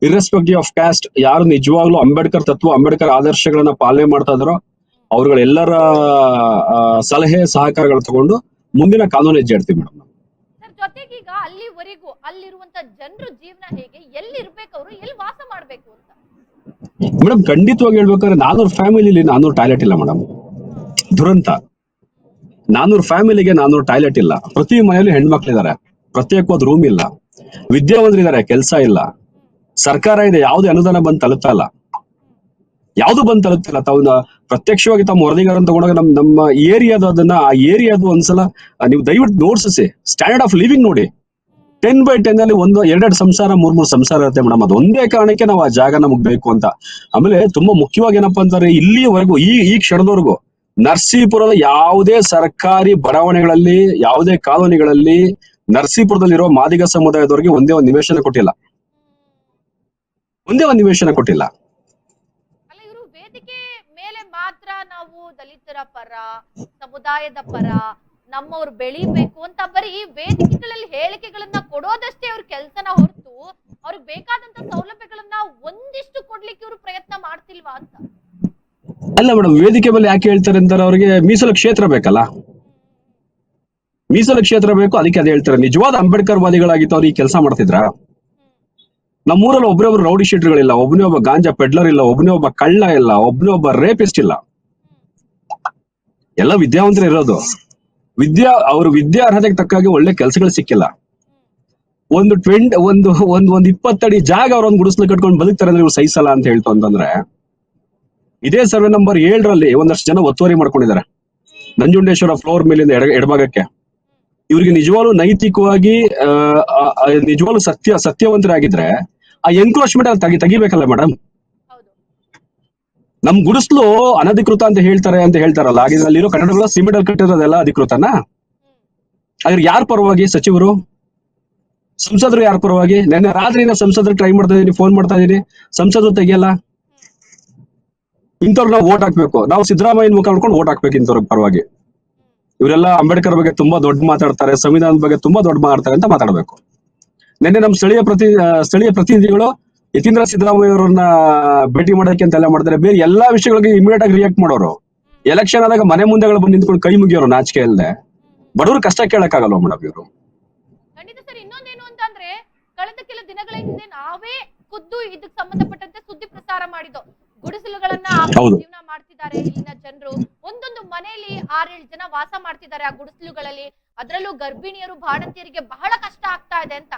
ಇರ್ರೆಸ್ಪೆಕ್ಟಿವ್ ಆಫ್ ಕ್ಯಾಸ್ಟ್ ಯಾರು ನಿಜವಾಗ್ಲೂ ಅಂಬೇಡ್ಕರ್ ತತ್ವ ಅಂಬೇಡ್ಕರ್ ಆದರ್ಶಗಳನ್ನ ಪಾಲನೆ ಮಾಡ್ತಾ ಇದಾರೋ ಅವ್ರಗಳೆಲ್ಲರ ಆ, ಸಲಹೆ ಸಹಕಾರಗಳು ತಗೊಂಡು ಮುಂದಿನ ಕಾನೂನು ಹೆಜ್ಜೆ ಇಡ್ತೀವಿ ಮೇಡಮ್ ಸರ್ ಜೊತೆಗೆ ಈಗ ಅಲ್ಲಿವರೆಗೂ ಅಲ್ಲಿರುವಂತ ಜನರ ಜೀವನ ಹೇಗೆ ಎಲ್ಲಿ ಇರ್ಬೇಕು ಅವರು, ಎಲ್ಲಿ ವಾಸ ಮಾಡ್ಬೇಕು ಅಂತ. ಮೇಡಮ್ ಖಂಡಿತವಾಗಿ ಹೇಳ್ಬೇಕಾದ್ರೆ ನಾನೂರು ಫ್ಯಾಮಿಲಿಲಿ ನಾನೂರು ಟಾಯ್ಲೆಟ್ ಇಲ್ಲ ಮೇಡಮ್ ದುರಂತ. ನಾನೂರು ಫ್ಯಾಮಿಲಿಗೆ ನಾನೂರು ಟಾಯ್ಲೆಟ್ ಇಲ್ಲ. ಪ್ರತಿ ಮನೆಯಲ್ಲಿ ಹೆಣ್ಮಕ್ಳಿದ್ದಾರೆ. ಪ್ರತ್ಯೇಕವಾದ ರೂಮ್ ಇಲ್ಲ. ವಿದ್ಯಾವಂತರಿದ್ದಾರೆ, ಕೆಲಸ ಇಲ್ಲ. ಸರ್ಕಾರ ಇದೆ, ಯಾವುದೇ ಅನುದಾನ ಬಂದು ತಲುಪ್ತಾ ಇಲ್ಲ. ಯಾವ್ದು ಬಂದ್ ತಲುಪ್ತಿಲ್ಲ ತಾವು ಪ್ರತ್ಯಕ್ಷವಾಗಿ ತಮ್ಮ ವರದಿಗಾರನ್ನು ತಗೊಂಡಾಗ ನಮ್, ನಮ್ಮ ಏರಿಯಾದ ಅದನ್ನ, ಆ ಏರಿಯಾದ ಒಂದ್ಸಲ ನೀವು ದಯವಿಟ್ಟು ನೋಡ್ಸಿಸಿ. ಸ್ಟ್ಯಾಂಡರ್ಡ್ ಆಫ್ ಲಿವಿಂಗ್ ನೋಡಿ. ಟೆನ್ ಬೈ ಟೆನ್ ಅಲ್ಲಿ ಒಂದು, ಎರಡೆರಡು ಸಂಸಾರ, ಮೂರ್ ಮೂರ್ ಸಂಸಾರ ಇರುತ್ತೆ ಮೇಡಮ್. ಅದು ಒಂದೇ ಕಾರಣಕ್ಕೆ ನಾವು ಆ ಜಾಗ ನಮಗ್ ಬೇಕು ಅಂತ. ಆಮೇಲೆ ತುಂಬಾ ಮುಖ್ಯವಾಗಿ ಏನಪ್ಪಾ ಅಂತಾರೆ, ಇಲ್ಲಿವರೆಗೂ, ಈ ಈ ಕ್ಷಣದವರೆಗೂ, ನರ್ಸೀಪುರದ ಯಾವುದೇ ಸರ್ಕಾರಿ ಬಡಾವಣೆಗಳಲ್ಲಿ, ಯಾವುದೇ ಕಾಲೋನಿಗಳಲ್ಲಿ, ನರ್ಸೀಪುರದಲ್ಲಿರೋ ಮಾದಿಗ ಸಮುದಾಯದವರಿಗೆ ಒಂದೇ ಒಂದು ನಿವೇಶನ ಕೊಟ್ಟಿಲ್ಲ. ಒಂದೇ ಒಂದು ನಿವೇಶನ ಕೊಟ್ಟಿಲ್ಲ ಅಲ್ಲ ಇವರು ವೇದಿಕೆ ಮೇಲೆ ಮಾತ್ರ ನಾವು ದಲಿತರ ಪರ, ಸಮುದಾಯದ ಪರ, ನಮ್ಮವ್ರು ಬೆಳಿಬೇಕು ಅಂತ ಬರೀ ವೇದಿಕೆಗಳಲ್ಲಿ ಹೇಳಿಕೆಗಳನ್ನ ಕೊಡೋದಷ್ಟೇ ಅವ್ರ ಕೆಲ್ಸನ ಹೊರತು ಅವ್ರಿಗೆ ಬೇಕಾದಂತ ಸೌಲಭ್ಯಗಳನ್ನ ಒಂದಿಷ್ಟು ಕೊಡ್ಲಿಕ್ಕೆ ಇವರು ಪ್ರಯತ್ನ ಮಾಡ್ತಿಲ್ವಾ ಅಂತ? ಅಲ್ಲ ಮೇಡಮ್ ವೇದಿಕೆ ಮೇಲೆ ಯಾಕೆ ಹೇಳ್ತಾರೆ ಅಂತಾರೆ ಅವ್ರಿಗೆ ಮೀಸಲು ಕ್ಷೇತ್ರ ಬೇಕಲ್ಲ? ಮೀಸಲು ಕ್ಷೇತ್ರ ಬೇಕು, ಅದಕ್ಕೆ ಅದೇ ಹೇಳ್ತಾರೆ. ನಿಜವಾದ ಅಂಬೇಡ್ಕರ್ ವಾದಿಗಳಾಗಿತ್ತು ಅವ್ರು ಈ ಕೆಲಸ ಮಾಡ್ತಿದ್ರ? ನಮ್ಮೂರಲ್ಲಿ ಒಬ್ಬರೇ ಒಬ್ರು ರೌಡಿ ಶೀಟರ್ಗಳಿಲ್ಲ ಒಬ್ಬನೇ ಒಬ್ಬ ಗಾಂಜಾ ಪೆಡ್ಲರ್ ಇಲ್ಲ ಒಬ್ಬನೇ ಒಬ್ಬ ಕಳ್ಳ ಇಲ್ಲ ಒಬ್ಬನೇ ಒಬ್ಬ ರೇಪಿಸ್ಟ್ ಇಲ್ಲ. ಎಲ್ಲ ವಿದ್ಯಾವಂತರು ಇರೋದು. ವಿದ್ಯಾ, ಅವ್ರ ವಿದ್ಯಾ ಅರ್ಹತೆಗೆ ತಕ್ಕಾಗಿ ಒಳ್ಳೆ ಕೆಲಸಗಳು ಸಿಕ್ಕಿಲ್ಲ. ಒಂದು ಟ್ವೆಂಟ್, ಒಂದು, ಒಂದ್ ಒಂದ್ ಇಪ್ಪತ್ತಡಿ ಜಾಗ ಅವ್ರ ಒಂದು ಗುಡಿಸ್ಲು ಕಟ್ಕೊಂಡು ಬದುಕ್ತಾರೆ ಅಂದ್ರೆ ಇವ್ರು ಸಹಿಸಲ್ಲ ಅಂತ ಹೇಳ್ತು ಅಂತಂದ್ರೆ, ಇದೇ ಸರ್ವೆ ನಂಬರ್ ಏಳರಲ್ಲಿ ಒಂದಷ್ಟು ಜನ ಒತ್ತುವರಿ ಮಾಡ್ಕೊಂಡಿದ್ದಾರೆ. ನಂಜುಂಡೇಶ್ವರ ಫ್ಲೋರ್ ಮೇಲಿಂದ ಎಡ, ಎಡಭಾಗಕ್ಕೆ. ಇವ್ರಿಗೆ ನಿಜವಾಗ್ಲೂ ನೈತಿಕವಾಗಿ ನಿಜವಾಗ್ಲೂ ಸತ್ಯ, ಸತ್ಯವಂತರಾಗಿದ್ರೆ, ಆ ಎನ್ಕ್ರೋಚ್ಮೆಂಟ್ ಅಲ್ಲಿ ತಗಿ, ತೆಗಿಬೇಕಲ್ಲ ಮೇಡಮ್ ನಮ್ ಗುಡಿಸ್ಲು ಅನಧಿಕೃತ ಅಂತ ಹೇಳ್ತಾರೆ ಅಂತ ಹೇಳ್ತಾರಲ್ಲ ಹಾಗೆ ಅಲ್ಲಿರೋ ಕಟ್ಟಡಗಳು ಸಿಮೆಂಟ್ ಅಲ್ಲಿ ಕಟ್ಟಿರೋದೆಲ್ಲ ಅಧಿಕೃತನಾ? ಆದ್ರೆ ಯಾರ ಪರವಾಗಿ ಸಚಿವರು? ಸಂಸದರು ಯಾರ ಪರವಾಗಿ? ನಿನ್ನೆ ರಾತ್ರಿ ಸಂಸದರು ಟ್ರೈ ಮಾಡ್ತಾ ಇದೀನಿ ಫೋನ್ ಮಾಡ್ತಾ ಇದೀನಿ ಸಂಸದರು ತೆಗಿಯಲ್ಲ? ಇಂಥವ್ರು ನಾವು ಓಟ್ ಹಾಕ್ಬೇಕು. ನಾವು ಸಿದ್ದರಾಮಯ್ಯ ಮುಖ ನೋಡ್ಕೊಂಡು ಓಟ್ ಹಾಕ್ಬೇಕು ಇಂಥವ್ರ ಪರವಾಗಿ. ಇವರೆಲ್ಲ ಅಂಬೇಡ್ಕರ್ ಬಗ್ಗೆ ತುಂಬಾ ದೊಡ್ಡ ಮಾತಾಡ್ತಾರೆ, ಸಂವಿಧಾನದ ಬಗ್ಗೆ ತುಂಬಾ ದೊಡ್ಡ ಮಾತಾಡ್ತಾರೆ ಅಂತ ಮಾತಾಡ್ಬೇಕು. ನಿನ್ನೆ ನಮ್ಮ ಸ್ಥಳೀಯ ಪ್ರತಿ ಸ್ಥಳೀಯ ಪ್ರತಿನಿಧಿಗಳು ಯತೀಂದ್ರ ಸಿದ್ದರಾಮಯ್ಯ ಅವರನ್ನ ಭೇಟಿ ಮಾಡೋಕೆ ಅಂತೆಲ್ಲ ಮಾಡ್ತಾರೆ. ಬೇರೆ ಎಲ್ಲಾ ವಿಷಯಗಳಿಗೆ ಇಮಿಡಿಯೇಟ್ ಆಗಿ ರಿಯಾಕ್ಟ್ ಮಾಡೋರು. ಎಲೆಕ್ಷನ್ ಆದಾಗ ಮನೆ ಮುಂದೆಗಳು ಬಂದು ನಿಂತ್ಕೊಂಡು ಕೈ ಮುಗಿಯೋರು ನಾಚಿಕೆ ಅಲ್ಲದೆ ಬಡವರು ಕಷ್ಟ ಕೇಳಕ್ಕಾಗಲ್ವ ಮೇಡಮ್ ಇವರು? ಖಂಡಿತ ಸರ್ ಇನ್ನೊಂದೇನು ಅಂತಂದ್ರೆ ಕಳೆದ ಕೆಲ ದಿನಗಳ ಹಿಂದೆ ನಾವೇ ಖುದ್ದು ಇದಕ್ಕೆ ಸಂಬಂಧಪಟ್ಟಂತೆ ಸುದ್ದಿ ಪ್ರಸಾರ ಮಾಡಿದ್ದು. ಗುಡಿಸಲುಗಳನ್ನ ಜೀವನ ಮಾಡ್ತಿದ್ದಾರೆ ಇಲ್ಲಿನ ಜನರು. ಒಂದೊಂದು ಮನೆಯಲ್ಲಿ ಆರೇಳು ಜನ ವಾಸ ಮಾಡ್ತಿದ್ದಾರೆ ಆ ಗುಡಿಸಲುಗಳಲ್ಲಿ. ಅದರಲ್ಲೂ ಗರ್ಭಿಣಿಯರು ಬಾಣಂತಿಯರಿಗೆ ಬಹಳ ಕಷ್ಟ ಆಗ್ತಾ ಇದೆ ಅಂತ.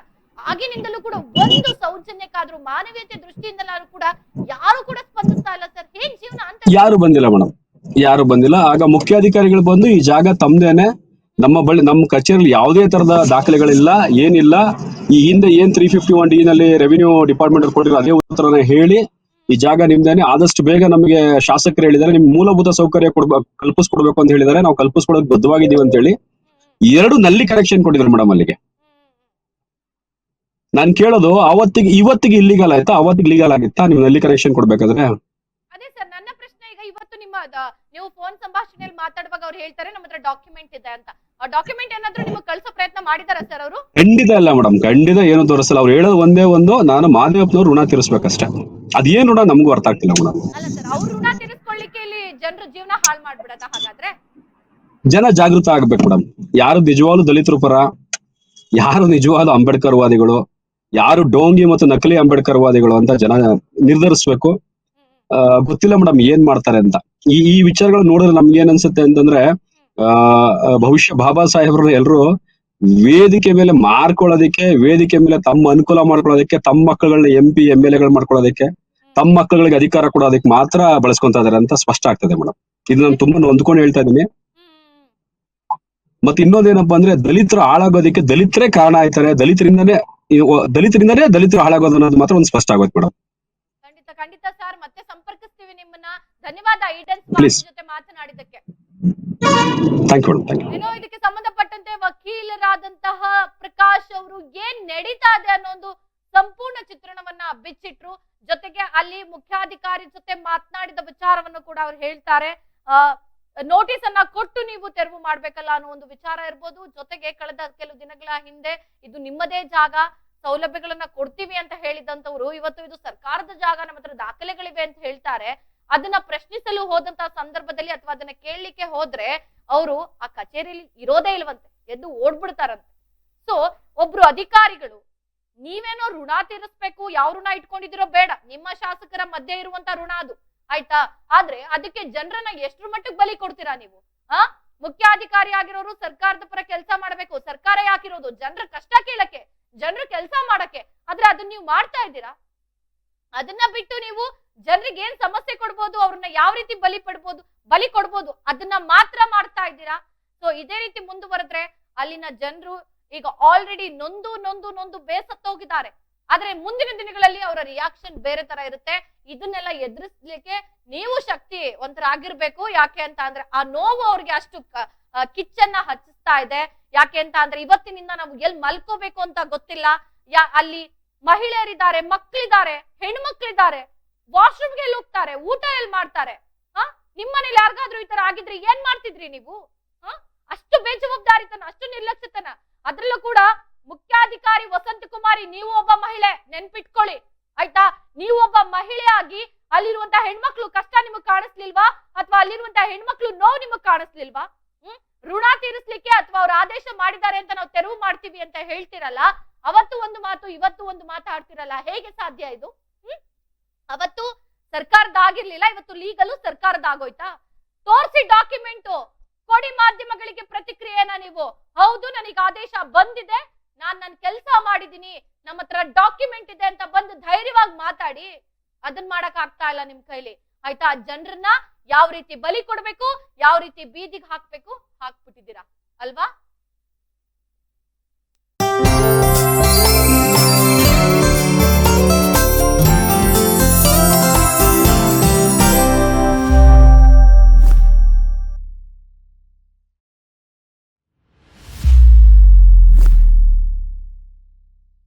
ಆಗಿನಿಂದಲೂ ಕೂಡ ಒಂದು ಸೌಜನ್ಯಕ್ಕಾದ್ರೂ ಮಾನವೀಯತೆ ದೃಷ್ಟಿಯಿಂದಲಾದ್ರೂ ಕೂಡ ಯಾರು ಕೂಡ ಸ್ಪಂದಿಸ್ತಾ ಇಲ್ಲ ಸರ್. ಹೇಗ್ ಜೀವನ ಅಂತ ಯಾರು ಬಂದಿಲ್ಲ ಮೇಡಮ್. ಯಾರು ಬಂದಿಲ್ಲ. ಆಗ ಮುಖ್ಯಾಧಿಕಾರಿಗಳು ಬಂದು ಈ ಜಾಗ ತಮ್ದೇನೆ. ನಮ್ಮ ಬಳಿ ನಮ್ಮ ಕಚೇರಿಯಲ್ಲಿ ಯಾವುದೇ ತರದ ದಾಖಲೆಗಳಿಲ್ಲ, ಏನಿಲ್ಲ. ಈ ಹಿಂದೆ ಏನ್ ತ್ರೀ ಫಿಫ್ಟಿ ಒನ್ ಡಿ ನಲ್ಲಿ ರೆವಿನ್ಯೂ ಡಿಪಾರ್ಟ್ಮೆಂಟ್ ಕೊಟ್ಟಿರೋ ಅದೇ ಉತ್ತರನ ಹೇಳಿ ಈ ಜಾಗ ನಿಮ್ದೇನೆ. ಆದಷ್ಟು ಬೇಗ ನಮಗೆ ಶಾಸಕರು ಹೇಳಿದ್ದಾರೆ. ನಿಮ್ ಮೂಲಭೂತ ಸೌಕರ್ಯ ಕೊಡ್ಬೇಕು ಕಲ್ಪಿಸ್ಕೊಡ್ಬೇಕು ಅಂತ ಹೇಳಿದ್ದಾರೆ. ನಾವು ಕಲ್ಪಿಸ್ಕೊಡೋಕೆ ಬದ್ಧವಾಗಿದ್ದೀವಿ ಅಂತ ಹೇಳಿ ಎರಡು ನಲ್ಲಿ ಕರೆಕ್ಷನ್ ಕೊಟ್ಟಿದ್ರು ಮೇಡಮ್ ಅಲ್ಲಿಗೆ. ನಾನ್ ಕೇಳೋದು ಅವತ್ತಿಗೆ ಇವತ್ತಿಗೆ ಇಲ್ಲಿಗಲ್ ಆಯ್ತಾ? ಅವತ್ತಿಗೆ ಲೀಗಲ್ ಆಗಿತ್ತಾ? ನೀವು ನಲ್ಲಿ ಕನೆಕ್ಷನ್ ಕೊಡ್ಬೇಕಾದ್ರೆ? ಅದೇ ಸರ್ ನನ್ನ ಪ್ರಶ್ನೆ ಈಗ ಇವತ್ತು ನಿಮ್ಮ ದ- ನೀವು ಫೋನ್ ಸಂಭಾಷಣೆಯಲ್ಲಿ ಮಾತಾಡುವಾಗ ಅವ್ರು ಹೇಳ್ತಾರೆ ನಮ್ಮ ಹತ್ರ ಡಾಕ್ಯುಮೆಂಟ್ ಇದೆ ಅಂತ. ಆ ಡಾಕ್ಯುಮೆಂಟ್ ಏನಾದ್ರೂ ನಿಮಗೆ ಕಳ್ಸೋ ಪ್ರಯತ್ನ ಮಾಡಿದಾರ ಸರ್ ಅವರು? ಖಂಡಿತ ಇಲ್ಲ ಮೇಡಮ್ ಖಂಡಿತ ಏನು ತೋರಿಸಲ್ಲ. ಅವ್ರು ಹೇಳೋದು ಒಂದೇ ಒಂದು ನಾನು ಮಾದೇವಪ್ಪನವ್ರು ಋಣ ತೀರಿಸ್ಬೇಕಷ್ಟೇ. ಅದೇನು ಋಣ ನಮಗೂ ಅರ್ಥ ಆಗ್ತಿಲ್ಲ ಮೇಡಮ್ ಅಲ್ಲ ಸರ್ ಅವ್ರ ಋಣ ತೀರಿಸ್ಕೊಳ್ಳಿಕ್ಕೆ ಇಲ್ಲಿ ಜನರ ಜೀವನ ಹಾಳು ಮಾಡ್ಬಿಡತ್ತ ಹಾಗಾದ್ರೆ? ಜನ ಜಾಗೃತ ಆಗ್ಬೇಕು ಮೇಡಮ್ ಯಾರು ನಿಜವಾಗ್ಲೂ ದಲಿತರ ಪರ ಯಾರು ನಿಜವಾದ ಅಂಬೇಡ್ಕರ್ ವಾದಿಗಳು ಯಾರು ಡೋಂಗಿ ಮತ್ತು ನಕಲಿ ಅಂಬೇಡ್ಕರ್ ವಾದಿಗಳು ಅಂತ ಜನ ನಿರ್ಧರಿಸ್ಬೇಕು. ಗೊತ್ತಿಲ್ಲ ಮೇಡಮ್ ಏನ್ ಮಾಡ್ತಾರೆ ಅಂತ. ಈ ಈ ವಿಚಾರಗಳು ನೋಡಿದ್ರೆ ನಮ್ಗೆ ಏನ್ ಅನ್ಸುತ್ತೆ ಅಂತಂದ್ರೆ ಬಹುಶಃ ಬಾಬಾ ಸಾಹೇಬ್ರು ಎಲ್ರು ವೇದಿಕೆ ಮೇಲೆ ಮಾರ್ಕೊಳ್ಳೋದಕ್ಕೆ, ವೇದಿಕೆ ಮೇಲೆ ತಮ್ಮ ಅನುಕೂಲ ಮಾಡ್ಕೊಳ್ಳೋದಕ್ಕೆ, ತಮ್ಮ ಮಕ್ಕಳನ್ನ ಎಂ ಪಿ, ಎಂ ಎಲ್ ಎಗಳು ಮಾಡ್ಕೊಳ್ಳೋದಕ್ಕೆ, ತಮ್ಮ ಮಕ್ಕಳಿಗೆ ಅಧಿಕಾರ ಕೊಡೋದಕ್ಕೆ ಮಾತ್ರ ಬಳಸ್ಕೊಂತ ಇದಾರೆ ಅಂತ ಸ್ಪಷ್ಟ ಆಗ್ತದೆ ಮೇಡಮ್. ಇದು ನಾನು ತುಂಬಾ ಹೊಂದ್ಕೊಂಡು ಹೇಳ್ತಾ ಇದ್ದೀನಿ. ಮತ್ತೆ ಇನ್ನೊಂದೇನಪ್ಪಾ ಅಂದ್ರೆ ದಲಿತರು ಹಾಳಾಗೋದಕ್ಕೆ ದಲಿತರೇ ಕಾರಣ ಆಯ್ತಾರೆ. ದಲಿತರಿಂದನೇ ದಲಿತರಿಂದನೇ ದಲಿತರು ಹಾಳಾಗೋದು ಅನ್ನೋದು ಮಾತ್ರ ಒಂದು ಸ್ಪಷ್ಟ ಆಗೋದು ಮೇಡಮ್ ಖಂಡಿತ ಖಂಡಿತ ಸರ್. ಮತ್ತೆ ಸಂಪರ್ಕಿಸ್ತೀವಿ ನಿಮ್ಮನ್ನ. ಧನ್ಯವಾದ ಈಡನ್ಸ್ ಪ್ಲೀಸ್ ಜೊತೆ ಮಾತನಾಡಿದ್ದಕ್ಕೆ. Thank you madam thank you ಏನೋ ಇದಕ್ಕೆ ಸಂಬಂಧಪಟ್ಟಂತೆ ವಕೀಲರಾದಂತಹ ಪ್ರಕಾಶ್ ಅವರು ಏನ್ ನಡೀತಾ ಇದೆ ಅನ್ನೋ ಒಂದು ಸಂಪೂರ್ಣ ಚಿತ್ರಣವನ್ನ ಬಿಚ್ಚಿಟ್ರು. ಜೊತೆಗೆ ಅಲ್ಲಿ ಮುಖ್ಯಾಧಿಕಾರಿ ಜೊತೆ ಮಾತನಾಡಿದ ವಿಚಾರವನ್ನು ಕೂಡ ಅವ್ರು ಹೇಳ್ತಾರೆ. ಆ ನೋಟಿಸ್ ಅನ್ನ ಕೊಟ್ಟು ನೀವು ತೆರವು ಮಾಡ್ಬೇಕಲ್ಲ ಅನ್ನೋ ಒಂದು ವಿಚಾರ ಇರ್ಬೋದು. ಜೊತೆಗೆ ಕಳೆದ ಕೆಲವು ದಿನಗಳ ಹಿಂದೆ ಇದು ನಿಮ್ಮದೇ ಜಾಗ, ಸೌಲಭ್ಯಗಳನ್ನ ಕೊಡ್ತೀವಿ ಅಂತ ಹೇಳಿದಂತವ್ರು ಇವತ್ತು ಇದು ಸರ್ಕಾರದ ಜಾಗ, ನಮ್ಮ ಹತ್ರ ದಾಖಲೆಗಳಿವೆ ಅಂತ ಹೇಳ್ತಾರೆ. ಅದನ್ನ ಪ್ರಶ್ನಿಸಲು ಹೋದಂತ ಸಂದರ್ಭದಲ್ಲಿ ಅಥವಾ ಅದನ್ನ ಕೇಳಲಿಕ್ಕೆ ಹೋದ್ರೆ ಅವರು ಆ ಕಚೇರಿಯಲ್ಲಿ ಇರೋದೇ ಇಲ್ವಂತೆ, ಎದ್ದು ಓಡ್ಬಿಡ್ತಾರಂತೆ. ಸೊ ಒಬ್ರು ಅಧಿಕಾರಿಗಳು, ನೀವೇನೋ ಋಣ ತೀರಿಸ್ಬೇಕು, ಯಾವ ಋಣ ಇಟ್ಕೊಂಡಿದಿರೋ ಬೇಡ, ನಿಮ್ಮ ಶಾಸಕರ ಮಧ್ಯೆ ಇರುವಂತ ಋಣ ಅದು. ಆಯ್ತಾ? ಆದ್ರೆ ಅದಕ್ಕೆ ಜನರನ್ನ ಎಷ್ಟ್ರ ಮಟ್ಟಕ್ಕೆ ಬಲಿ ಕೊಡ್ತೀರಾ ನೀವು? ಆ? ಮುಖ್ಯಾಧಿಕಾರಿ ಆಗಿರೋರು ಸರ್ಕಾರದ ಪರ ಕೆಲಸ ಮಾಡ್ಬೇಕು. ಸರ್ಕಾರ ಯಾಕಿರೋದು? ಜನರ ಕಷ್ಟ ಕೇಳಕ್ಕೆ. ಜನರ ಕೆಲಸ ಮಾಡಕ್ಕೆ. ಆದ್ರೆ ಅದನ್ನ ನೀವು ಮಾಡ್ತಾ ಇದ್ದೀರಾ? ಅದನ್ನ ಬಿಟ್ಟು ನೀವು ಜನರಿಗೆ ಏನ್ ಸಮಸ್ಯೆ ಕೊಡ್ಬೋದು, ಅವ್ರನ್ನ ಯಾವ ರೀತಿ ಬಲಿ ಪಡ್ಬೋದು, ಬಲಿ ಕೊಡ್ಬೋದು, ಅದನ್ನ ಮಾತ್ರ ಮಾಡ್ತಾ ಇದ್ದೀರಾ? ಸೊ ಇದೇ ರೀತಿ ಮುಂದುವರೆದ್ರೆ ಅಲ್ಲಿನ ಜನರು ಈಗ ಆಲ್ರೆಡಿ ನೊಂದು ನೊಂದು ನೊಂದು ಬೇಸತ್ತೋಗಿದ್ದಾರೆ. ಆದ್ರೆ ಮುಂದಿನ ದಿನಗಳಲ್ಲಿ ಅವರ ರಿಯಾಕ್ಷನ್ ಬೇರೆ ತರ ಇರುತ್ತೆ. ಇದನ್ನೆಲ್ಲ ಎದುರಿಸ್ಲಿಕ್ಕೆ ನೀವು ಶಕ್ತಿ ಒಂಥರ ಆಗಿರ್ಬೇಕು ಯಾಕೆ ಅಂತ ಅಂದ್ರೆ ಆ ನೋವು ಅವ್ರಿಗೆ ಅಷ್ಟು ಕಿಚ್ಚನ್ನ ಹಚ್ಚಿಸ್ತಾ ಇದೆ. ಯಾಕೆ ಅಂತ ಅಂದ್ರೆ ಇವತ್ತಿನಿಂದ ನಾವು ಎಲ್ಲಿ ಮಲ್ಕೋಬೇಕು ಅಂತ ಗೊತ್ತಿಲ್ಲ. ಯಾ, ಅಲ್ಲಿ ಮಹಿಳೆಯರಿದ್ದಾರೆ ಮಕ್ಕಳಿದ್ದಾರೆ ಹೆಣ್ಮಕ್ಳಿದ್ದಾರೆ, ವಾಶ್ರೂಮ್ಗೆ ಎಲ್ಲಿ ಹೋಗ್ತಾರೆ, ಊಟ ಎಲ್ಲಿ ಮಾಡ್ತಾರೆ? ಹಾ? ನಿಮ್ಮನೇಲಿ ಯಾರಿಗಾದ್ರೂ ಈ ತರ ಆಗಿದ್ರೆ ಏನ್ ಮಾಡ್ತಿದ್ರಿ ನೀವು? ಹಾ? ಅಷ್ಟು ಬೇಜವಾಬ್ದಾರಿತನ, ಅಷ್ಟು ನಿರ್ಲಕ್ಷ್ಯತನ. ಅದ್ರಲ್ಲೂ ಕೂಡ ಮುಖ್ಯಾಧಿಕಾರಿ ವಸಂತ ಕುಮಾರಿ ನೀವು ಒಬ್ಬ ಮಹಿಳೆ, ನೆನ್ಪಿಟ್ಕೊಳ್ಳಿ. ಆಯ್ತಾ? ನೀವು ಒಬ್ಬ ಮಹಿಳೆಯಾಗಿ ಅಲ್ಲಿರುವಂತ ಹೆಣ್ಮಕ್ಳು ಕಷ್ಟ ನಿಮಗ್ ಕಾಣಿಸ್ಲಿಲ್ವಾ? ಅಥವಾ ಅಲ್ಲಿರುವಂತ ಹೆಣ್ಮಕ್ಳು ನೋವು ನಿಮಗ್ ಕಾಣಿಸ್ಲಿಲ್ವಾ? ಹ್ಮ್? ಋಣ ತೀರಿಸ್ಲಿಕ್ಕೆ ಅಥವಾ ಅವ್ರ ಆದೇಶ ಮಾಡಿದ್ದಾರೆ ಅಂತ ನಾವು ತೆರವು ಮಾಡ್ತೀವಿ ಅಂತ ಹೇಳ್ತಿರಲ್ಲ, ಅವತ್ತು ಒಂದು ಮಾತು, ಇವತ್ತು ಒಂದು ಮಾತಾಡ್ತಿರಲ್ಲ ಹೇಗೆ ಸಾಧ್ಯ ಇದು? ಹ್ಮ್? ಅವತ್ತು ಸರ್ಕಾರದ ಆಗಿರ್ಲಿಲ್ಲ ಇವತ್ತು ಲೀಗಲು ಸರ್ಕಾರದ ಆಗೋಯ್ತಾ ತೋರಿಸಿ ಡಾಕ್ಯುಮೆಂಟ್ ಕೊಡಿ ಮಾಧ್ಯಮಗಳಿಗೆ ಪ್ರತಿಕ್ರಿಯೆನ ನೀವು. ಹೌದು, ನನಗೆ ಆದೇಶ ಬಂದಿದೆ. ನಾನ್ ನನ್ ಕೆಲಸ ಮಾಡಿದೀನಿ, ನಮ್ಮ ಹತ್ರ ಡಾಕ್ಯುಮೆಂಟ್ ಇದೆ ಅಂತ ಬಂದು ಧೈರ್ಯವಾಗಿ ಮಾತಾಡಿ, ಅದನ್ ಮಾಡಕ್ ಆಗ್ತಾ ಇಲ್ಲ ನಿಮ್ ಕೈಲಿ. ಆಯ್ತಾ? ಜನರನ್ನ ಯಾವ ರೀತಿ ಬಲಿ ಕೊಡ್ಬೇಕು, ಯಾವ ರೀತಿ ಬೀದಿಗೆ ಹಾಕ್ಬೇಕು, ಹಾಕ್ಬಿಟ್ಟಿದ್ದೀರಾ? ಅಲ್ವಾ?